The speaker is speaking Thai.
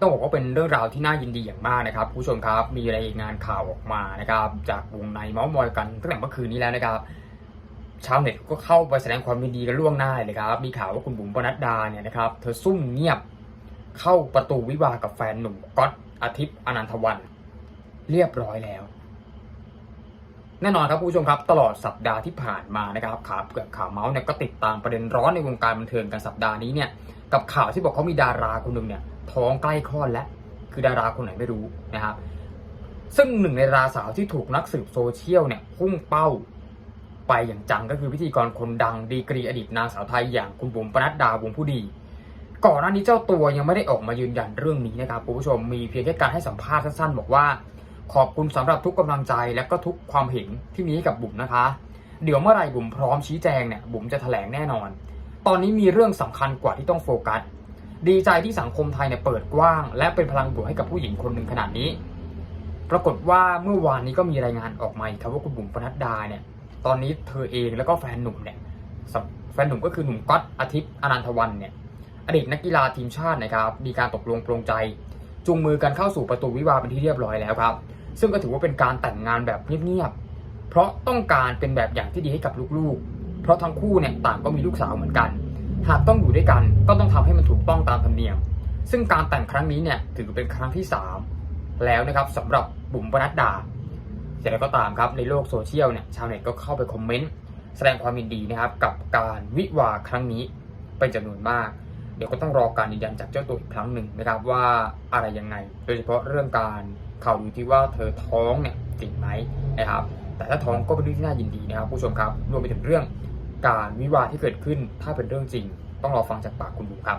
ต้องบอกว่าเป็นเรื่องราวที่น่ายินดีอย่างมากนะครับ ผู้ชมครับมีรายงานข่าวออกมานะครับ จากวงในเมาส์มอยกันตั้งแต่เมื่อคืนนี้แล้วนะครับ ชาวเน็ตก็เข้าไปแสดงความยินดีกันล่วงหน้าเลยครับ มีข่าวว่าคุณบุ๋มปนัดดาเนี่ยนะครับ เธอซุ่มเงียบเข้าประตูวิวากับแฟนหนุ่มก๊อตอาทิตย์อนันทวัน เรียบร้อยแล้ว แน่นอนครับผู้ชมครับ ตลอดสัปดาห์ที่ผ่านมานะครับข่าวเกือกข่าวเมาส์เนี่ยก็ติดตามประเด็นร้อนในวงการบันเทิงกันสัปดาห์นี้เนี่ยกับข่าวที่บอกเขามีดาราคนหนึ่งเนี่ยท้องใกล้คลอดแล้วคือดาราคนไหนไม่รู้นะครับซึ่งหนึ่งในดาราสาวที่ถูกนักสืบโซเชียลเนี่ยพุ่งเป้าไปอย่างจังก็คือพิธีกรคนดังดีกรีอดีตนางสาวไทยอย่างคุณบุ๋มปนัดดาวงผู้ดีก่อนหน้านี้เจ้าตัวยังไม่ได้ออกมายืนยันเรื่องนี้นะครับคุณผู้ชมมีเพียงแค่การให้สัมภาษณ์สั้นๆบอกว่า ขอบคุณสำหรับทุกกำลังใจและก็ทุกความเห็นที่มีให้กับบุ๋มนะคะ เดี๋ยวเมื่อไหร่บุ๋มพร้อมชี้แจงเนี่ยบุ๋มจะแถลงแน่นอน ตอนนี้มีเรื่องสำคัญกว่าที่ต้องโฟกัส ดีใจที่สังคมไทยเนี่ยเปิดกว้าง และเป็นพลังบวกให้กับผู้หญิงคนหนึ่งขนาดนี้ ปรากฏว่าเมื่อวานนี้ก็มีรายงานออกมาครับว่าคุณบุ๋มปนัดดาเนี่ย ตอนนี้เธอเองแล้วก็แฟนหนุ่มเนี่ยแฟนหนุ่มก็คือหนุ่มก๊อตอาทิตย์อนันทวันเนี่ยอดีตนักกีฬาทีมชาตินะครับมีการตกลงปรงใจจูงมือกันเข้าสู่ประตูวิวาเป็นที่เรียบร้อยแล้วครับ ซึ่งก็ถือว่าเป็นการแต่งงานแบบเงียบๆเพราะต้องการเป็นแบบอย่างที่ดีให้กับลูกๆ เพราะทั้งคู่เนี่ยต่างก็มีลูกสาวเหมือนกัน หากต้องอยู่ด้วยกันก็ต้องทำให้มันถูกต้องตามธรรมเนียม ซึ่งการแต่งครั้งนี้เนี่ยถือเป็นครั้งที่ 3 แล้วนะครับสำหรับบุ๋มปนัดดาอย่างไรก็ตามครับในโลกโซเชียลเนี่ยชาวเน็ตก็เข้าไปคอมเมนต์แสดงความยินดีนะครับกับการวิวาครั้งนี้เป็นจำนวนมาก เดี๋ยวก็ต้องรอการยืนยันจากเจ้าตัวอีกครั้งหนึ่งนะครับว่าอะไรยังไง โดยเฉพาะเรื่องการ ข่าวอยู่ที่ว่าเธอท้องเนี่ยจริงไหมนะครับ แต่ถ้าท้องก็เป็นเรื่องที่น่ายินดีนะครับผู้ชมครับรวมไปถึงเรื่องการวิวาที่เกิดขึ้นถ้าเป็นเรื่องจริง ต้องรอฟังจากปากคุณบุ๋มครับ